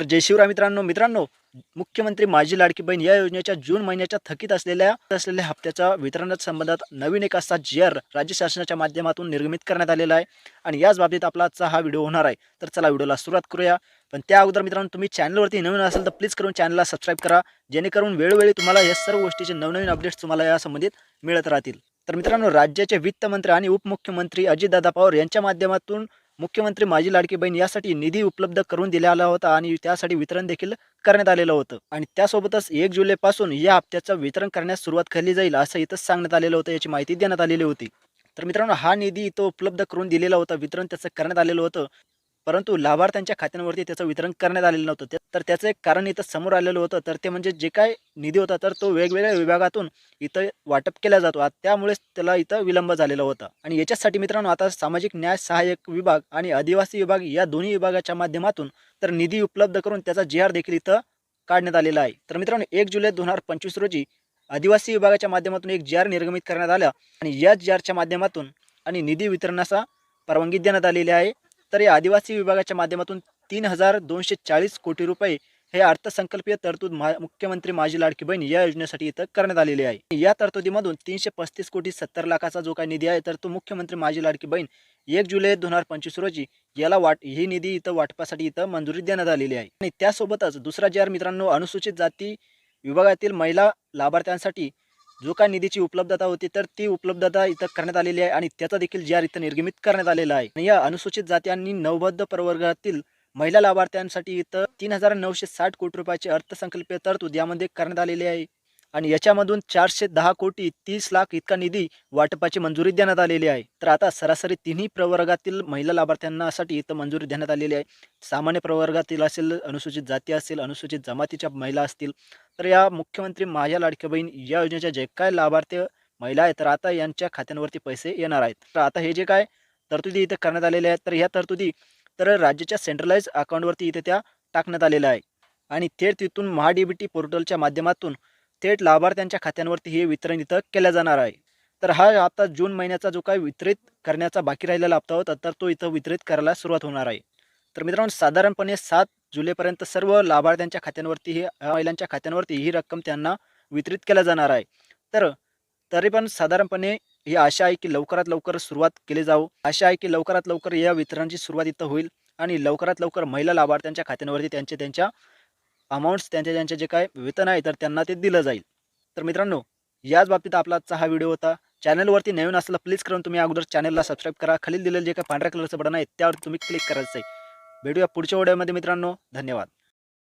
जय शिवराय मित्रांनो. मित्रांनो मुख्यमंत्री माझी लाडकी बहीण या योजनेच्या जून महिन्याच्या थकीत असलेल्या असलेल्या हप्त्याच्या वितरणाच्या संबंधात नवीन एक असा जी आर राज्य शासनाच्या माध्यमातून निर्गमित करण्यात आलेला आहे. आणि याच बाबतीत आपला आजचा हा व्हिडिओ होणार आहे. तर चला व्हिडिओला सुरुवात करूया. पण त्या अगोदर मित्रांनो तुम्ही चॅनलवरती नवीन असेल तर प्लीज करून चॅनलला सबस्क्राईब करा. जेणेकरून वेळोवेळी तुम्हाला या सर्व गोष्टीचे नवनवीन अपडेट्स तुम्हाला या संबंधित मिळत राहतील. तर मित्रांनो राज्याचे वित्तमंत्री आणि उपमुख्यमंत्री अजितदादा पवार यांच्या माध्यमातून मुख्यमंत्री माझी लाडकी बहीण यासाठी निधी उपलब्ध करून दिला आला होता आणि त्यासाठी वितरण देखील करण्यात आलेलं होतं. आणि त्यासोबतच एक जुलैपासून या हप्त्याचं वितरण करण्यास सुरुवात केली जाईल असं इथं सांगण्यात आलेलं होतं याची माहिती देण्यात आलेली होती. तर मित्रांनो हा निधी इथं उपलब्ध करून दिलेला होता वितरण त्याचं करण्यात आलेलं होतं. परंतु लाभार्थ्यांच्या खात्यांवरती त्याचं वितरण करण्यात आलेलं नव्हतं. तर त्याचं एक कारण इथं समोर आलेलं होतं. तर ते म्हणजे जे काय निधी होता तर तो वेगवेगळ्या विभागातून इथं वाटप केला जातो. त्यामुळेच त्याला इथं विलंब झालेला होता. आणि याच्यासाठी मित्रांनो आता सामाजिक न्याय सहाय्यक विभाग आणि आदिवासी विभाग या दोन्ही विभागाच्या माध्यमातून तर निधी उपलब्ध करून त्याचा जी आर देखील इथं काढण्यात आलेला आहे. तर मित्रांनो एक जुलै दोन हजार पंचवीस रोजी आदिवासी विभागाच्या माध्यमातून एक जी आर निर्गमित करण्यात आला. आणि या जी आरच्या माध्यमातून आणि निधी वितरणाचा परवानगी देण्यात आलेली आहे. तर या आदिवासी विभागाच्या माध्यमातून तीन हजार दोनशे चाळीस कोटी रुपये हे अर्थसंकल्पीय तरतूद मा मुख्यमंत्री माझी लाडकी बहीण या योजनेसाठी इथं करण्यात आलेली आहे. या तरतुदीमधून तीनशे पस्तीस कोटी सत्तर लाखाचा जो काही निधी आहे तर तो मुख्यमंत्री माझी लाडकी बहीण एक जुलै दोन हजार पंचवीस रोजी याला वाट ही निधी इथं वाटपासाठी इथं मंजुरी देण्यात आलेली आहे. आणि त्यासोबतच दुसरा जे आर मित्रांनो अनुसूचित जाती विभागातील महिला लाभार्थ्यांसाठी जो काय निधीची उपलब्धता होती तर ती उपलब्धता इथं करण्यात आलेली आहे आणि त्याचा देखील जी आर इथं निर्गमित करण्यात आलेला आहे. आणि या अनुसूचित जाती आणि नवबद्ध प्रवर्गातील महिला लाभार्थ्यांसाठी इथं तीन हजार नऊशे साठ कोटी रुपयाचे अर्थसंकल्पीय तरतूद यामध्ये करण्यात आलेली आहे. आणि याच्यामधून चारशे दहा कोटी तीस लाख इतका निधी वाटपाची मंजुरी देण्यात आलेली आहे. तर आता सरासरी तिन्ही प्रवर्गातील महिला लाभार्थ्यांनासाठी इथं मंजुरी देण्यात आलेली आहे. सामान्य प्रवर्गातील असेल अनुसूचित जाती असेल अनुसूचित जमातीच्या महिला असतील. तर या मुख्यमंत्री माझ्या लाडक्या बहीण या योजनेच्या जे काय लाभार्थी महिला आहेत तर आता यांच्या खात्यांवरती पैसे येणार आहेत. तर आता हे जे काय तरतुदी इथे करण्यात आलेल्या आहेत तर ह्या तरतुदी तर राज्याच्या सेंट्रलाइज अकाउंटवरती इथे त्या टाकण्यात आलेल्या आहे आणि थेट तिथून महाडीबीटी पोर्टलच्या माध्यमातून थेट लाभार्थ्यांच्या खात्यांवरती हे वितरण इथं केलं जाणार आहे. तर हा आता जून महिन्याचा जो काय वितरित करण्याचा बाकी राहिलेला हप्ता होता तर तो इथं वितरित करायला सुरुवात होणार आहे. तर मित्रांनो साधारणपणे सात जुलैपर्यंत सर्व लाभार्थ्यांच्या खात्यांवरती हे महिलांच्या खात्यांवरती ही रक्कम त्यांना वितरित केल्या जाणार आहे. तर तरी पण साधारणपणे ही आशा आहे की लवकरात लवकर सुरुवात केली जावं. आशा आहे की लवकरात लवकर या वितरणाची सुरुवात इथं होईल आणि लवकरात लवकर महिला लाभार्थ्यांच्या खात्यांवरती त्यांचे त्यांच्या अमाऊंट्स त्यांचे ज्यांचे जे काय वेतन आहे तर त्यांना ते दिलं जाईल. तर मित्रांनो याच बाबतीत आपला आजचा हा व्हिडिओ होता. चॅनलवरती नवीन असलं प्लीज करून तुम्ही अगोदर चॅनलला सबस्क्राईब करा. खालील दिलेलं जे काही पांढऱ्या कलरचं बटन आहे त्यावर तुम्ही क्लिक करायचं आहे. भेटूया पुढच्या व्हिडिओमध्ये मित्रांनो. धन्यवाद.